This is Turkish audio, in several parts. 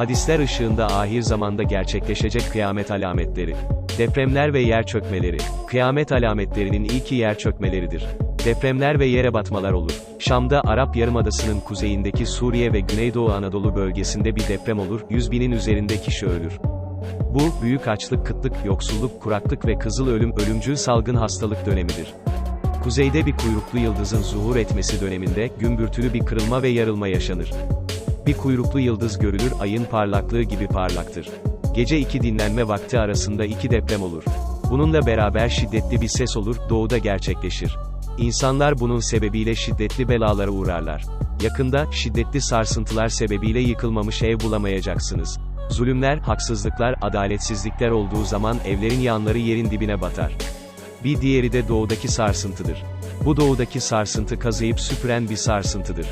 Hadisler ışığında ahir zamanda gerçekleşecek kıyamet alametleri. Depremler ve yer çökmeleri. Kıyamet alametlerinin ilki yer çökmeleridir. Depremler ve yere batmalar olur. Şam'da Arap Yarımadası'nın kuzeyindeki Suriye ve Güneydoğu Anadolu bölgesinde bir deprem olur, 100 binin üzerinde kişi ölür. Bu, büyük açlık, kıtlık, yoksulluk, kuraklık ve kızıl ölüm, ölümcül salgın hastalık dönemidir. Kuzeyde bir kuyruklu yıldızın zuhur etmesi döneminde, gümbürtülü bir kırılma ve yarılma yaşanır. Bir kuyruklu yıldız görülür, ayın parlaklığı gibi parlaktır. Gece iki dinlenme vakti arasında iki deprem olur. Bununla beraber şiddetli bir ses olur, doğuda gerçekleşir. İnsanlar bunun sebebiyle şiddetli belalara uğrarlar. Yakında, şiddetli sarsıntılar sebebiyle yıkılmamış ev bulamayacaksınız. Zulümler, haksızlıklar, adaletsizlikler olduğu zaman evlerin yanları yerin dibine batar. Bir diğeri de doğudaki sarsıntıdır. Bu doğudaki sarsıntı kazıyıp süpüren bir sarsıntıdır.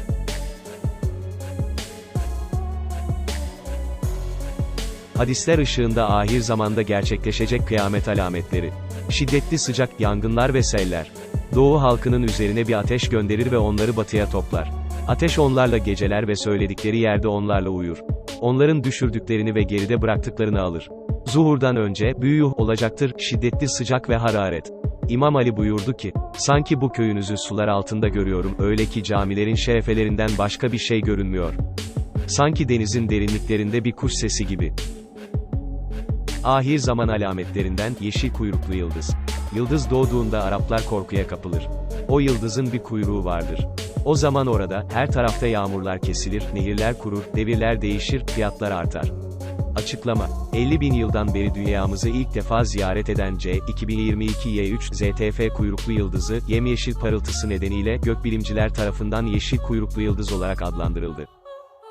Hadisler ışığında ahir zamanda gerçekleşecek kıyamet alametleri. Şiddetli sıcak, yangınlar ve seller. Doğu halkının üzerine bir ateş gönderir ve onları batıya toplar. Ateş onlarla geceler ve söyledikleri yerde onlarla uyur. Onların düşürdüklerini ve geride bıraktıklarını alır. Zuhurdan önce, büyüyüh olacaktır, şiddetli sıcak ve hararet. İmam Ali buyurdu ki, sanki bu köyünüzü sular altında görüyorum, öyle ki camilerin şerefelerinden başka bir şey görünmüyor. Sanki denizin derinliklerinde bir kuş sesi gibi. Ahir zaman alametlerinden, yeşil kuyruklu yıldız. Yıldız doğduğunda Araplar korkuya kapılır. O yıldızın bir kuyruğu vardır. O zaman orada, her tarafta yağmurlar kesilir, nehirler kurur, devirler değişir, fiyatlar artar. Açıklama. 50 bin yıldan beri dünyamızı ilk defa ziyaret eden C, 2022 Y3, ZTF kuyruklu yıldızı, yemyeşil parıltısı nedeniyle, gökbilimciler tarafından yeşil kuyruklu yıldız olarak adlandırıldı.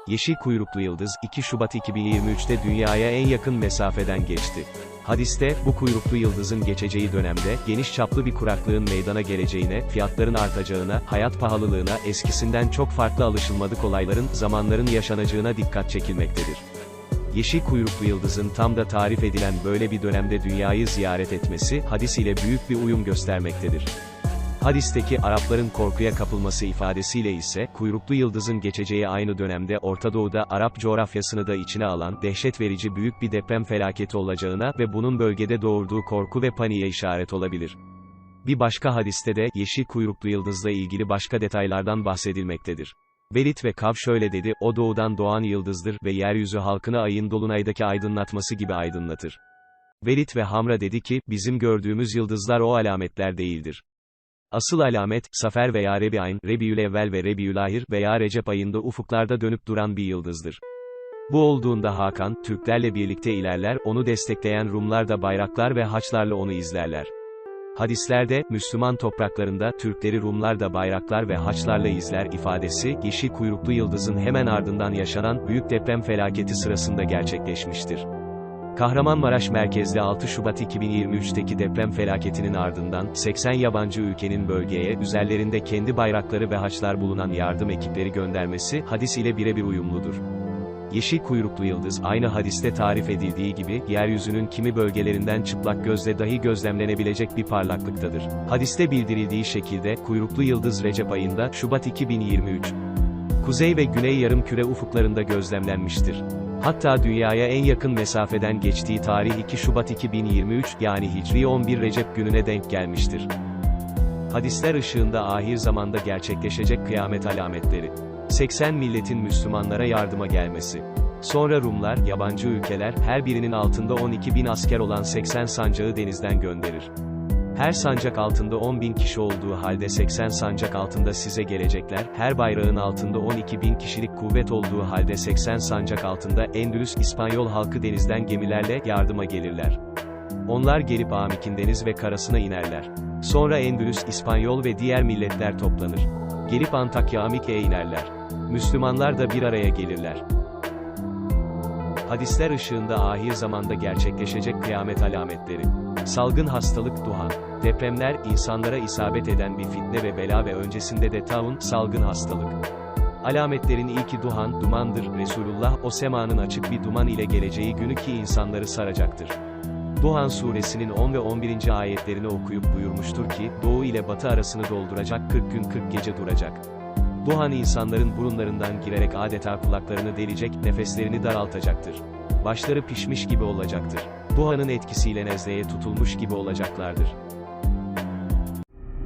Yeşil kuyruklu yıldız, 2 Şubat 2023'te dünyaya en yakın mesafeden geçti. Hadiste, bu kuyruklu yıldızın geçeceği dönemde, geniş çaplı bir kuraklığın meydana geleceğine, fiyatların artacağına, hayat pahalılığına, eskisinden çok farklı alışılmadık olayların, zamanların yaşanacağına dikkat çekilmektedir. Yeşil kuyruklu yıldızın tam da tarif edilen böyle bir dönemde dünyayı ziyaret etmesi, hadis ile büyük bir uyum göstermektedir. Hadisteki Arapların korkuya kapılması ifadesiyle ise, kuyruklu yıldızın geçeceği aynı dönemde Orta Doğu'da Arap coğrafyasını da içine alan, dehşet verici büyük bir deprem felaketi olacağına ve bunun bölgede doğurduğu korku ve paniğe işaret olabilir. Bir başka hadiste de, yeşil kuyruklu yıldızla ilgili başka detaylardan bahsedilmektedir. Velid ve Kav şöyle dedi, o doğudan doğan yıldızdır ve yeryüzü halkını ayın dolunaydaki aydınlatması gibi aydınlatır. Velid ve Hamra dedi ki, bizim gördüğümüz yıldızlar o alametler değildir. Asıl alamet, Safer veya Rebi'ayn, Rebiülevvel ve Rebiülahir veya Recep ayında ufuklarda dönüp duran bir yıldızdır. Bu olduğunda Hakan, Türklerle birlikte ilerler, onu destekleyen Rumlar da bayraklar ve haçlarla onu izlerler. Hadislerde, Müslüman topraklarında, Türkleri Rumlar da bayraklar ve haçlarla izler ifadesi, yeşil kuyruklu yıldızın hemen ardından yaşanan, büyük deprem felaketi sırasında gerçekleşmiştir. Kahramanmaraş merkezli 6 Şubat 2023'teki deprem felaketinin ardından, 80 yabancı ülkenin bölgeye, üzerlerinde kendi bayrakları ve haçlar bulunan yardım ekipleri göndermesi, hadis ile birebir uyumludur. Yeşil kuyruklu yıldız, aynı hadiste tarif edildiği gibi, yeryüzünün kimi bölgelerinden çıplak gözle dahi gözlemlenebilecek bir parlaklıktadır. Hadiste bildirildiği şekilde, kuyruklu yıldız Recep ayında, Şubat 2023, Kuzey ve Güney yarımküre ufuklarında gözlemlenmiştir. Hatta dünyaya en yakın mesafeden geçtiği tarih 2 Şubat 2023, yani Hicri 11 Recep gününe denk gelmiştir. Hadisler ışığında ahir zamanda gerçekleşecek kıyamet alametleri. 80 milletin Müslümanlara yardıma gelmesi. Sonra Rumlar, yabancı ülkeler, her birinin altında 12 bin asker olan 80 sancağı denizden gönderir. Her sancak altında 10 bin kişi olduğu halde 80 sancak altında size gelecekler, her bayrağın altında 12 bin kişilik kuvvet olduğu halde 80 sancak altında Endülüs İspanyol halkı denizden gemilerle yardıma gelirler. Onlar gelip Amik'in deniz ve karasına inerler. Sonra Endülüs İspanyol ve diğer milletler toplanır. Gelip Antakya Amik'e inerler. Müslümanlar da bir araya gelirler. Hadisler ışığında ahir zamanda gerçekleşecek kıyamet alametleri. Salgın hastalık duhan. Depremler, insanlara isabet eden bir fitne ve bela ve öncesinde de taun, salgın hastalık. Alametlerin ilki duhan, dumandır. Resulullah, o semanın açık bir duman ile geleceği günü ki insanları saracaktır. Duhan suresinin 10 ve 11. ayetlerini okuyup buyurmuştur ki, doğu ile batı arasını dolduracak 40 gün 40 gece duracak. Bu han insanların burunlarından girerek adeta kulaklarını delecek, nefeslerini daraltacaktır. Başları pişmiş gibi olacaktır. Bu hanın etkisiyle nezleye tutulmuş gibi olacaklardır.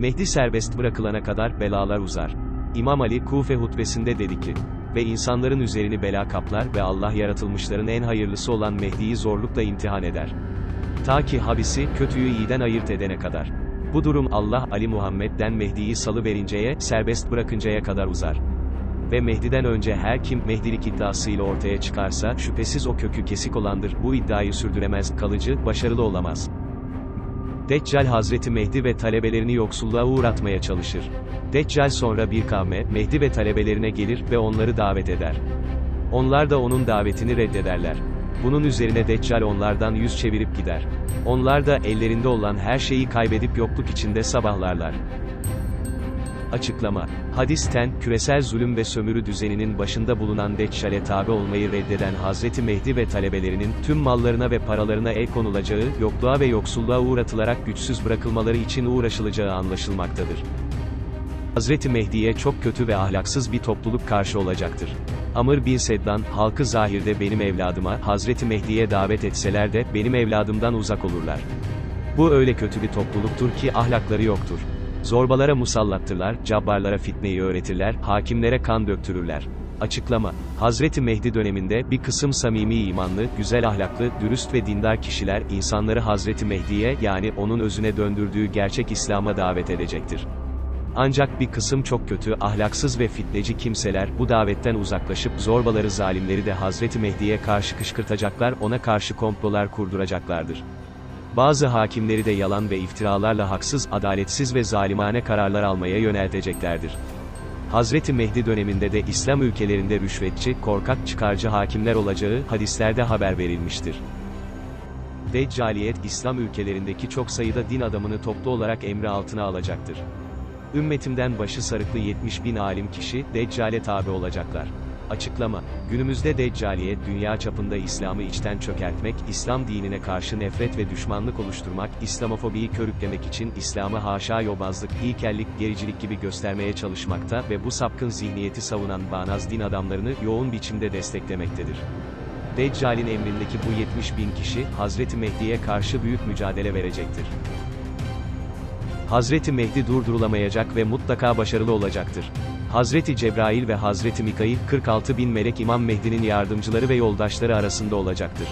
Mehdi serbest bırakılana kadar belalar uzar. İmam Ali Kufe hutbesinde dedi ki, ve insanların üzerini bela kaplar ve Allah yaratılmışların en hayırlısı olan Mehdi'yi zorlukla imtihan eder. Ta ki habisi, kötüyü iyiden ayırt edene kadar. Bu durum Allah Ali Muhammed'den Mehdi'yi salı verinceye, serbest bırakıncaya kadar uzar. Ve Mehdi'den önce her kim Mehdilik iddiasıyla ortaya çıkarsa, şüphesiz o kökü kesik olandır, bu iddiayı sürdüremez, kalıcı, başarılı olamaz. Deccal Hazreti Mehdi ve talebelerini yoksulluğa uğratmaya çalışır. Deccal sonra bir kavme, Mehdi ve talebelerine gelir ve onları davet eder. Onlar da onun davetini reddederler. Bunun üzerine Deccal onlardan yüz çevirip gider. Onlar da ellerinde olan her şeyi kaybedip yokluk içinde sabahlarlar. Açıklama Hadisten, küresel zulüm ve sömürü düzeninin başında bulunan Deccal'e tabi olmayı reddeden Hazreti Mehdi ve talebelerinin, tüm mallarına ve paralarına el konulacağı, yokluğa ve yoksulluğa uğratılarak güçsüz bırakılmaları için uğraşılacağı anlaşılmaktadır. Hazreti Mehdi'ye çok kötü ve ahlaksız bir topluluk karşı olacaktır. Amr bin Seddan, halkı zahirde benim evladıma, Hazreti Mehdi'ye davet etseler de, benim evladımdan uzak olurlar. Bu öyle kötü bir topluluktur ki ahlakları yoktur. Zorbalara musallattırlar, cabbarlara fitneyi öğretirler, hakimlere kan döktürürler. Açıklama Hazreti Mehdi döneminde bir kısım samimi imanlı, güzel ahlaklı, dürüst ve dindar kişiler insanları Hazreti Mehdi'ye yani onun özüne döndürdüğü gerçek İslam'a davet edecektir. Ancak bir kısım çok kötü, ahlaksız ve fitneci kimseler bu davetten uzaklaşıp zorbaları zalimleri de Hazreti Mehdi'ye karşı kışkırtacaklar, ona karşı komplolar kurduracaklardır. Bazı hakimleri de yalan ve iftiralarla haksız, adaletsiz ve zalimane kararlar almaya yönelteceklerdir. Hazreti Mehdi döneminde de İslam ülkelerinde rüşvetçi, korkak çıkarcı hakimler olacağı hadislerde haber verilmiştir. Deccaliyet, İslam ülkelerindeki çok sayıda din adamını toplu olarak emri altına alacaktır. Ümmetimden başı sarıklı 70 bin alim kişi, Deccale tabi olacaklar. Açıklama, günümüzde Deccaliyet dünya çapında İslam'ı içten çökertmek, İslam dinine karşı nefret ve düşmanlık oluşturmak, İslamofobiyi körüklemek için İslam'ı haşa yobazlık, ilkellik, gericilik gibi göstermeye çalışmakta ve bu sapkın zihniyeti savunan bağnaz din adamlarını yoğun biçimde desteklemektedir. Deccal'in emrindeki bu 70 bin kişi, Hazreti Mehdi'ye karşı büyük mücadele verecektir. Hazreti Mehdi durdurulamayacak ve mutlaka başarılı olacaktır. Hazreti Cebrail ve Hazreti Mikail, 46 bin melek İmam Mehdi'nin yardımcıları ve yoldaşları arasında olacaktır.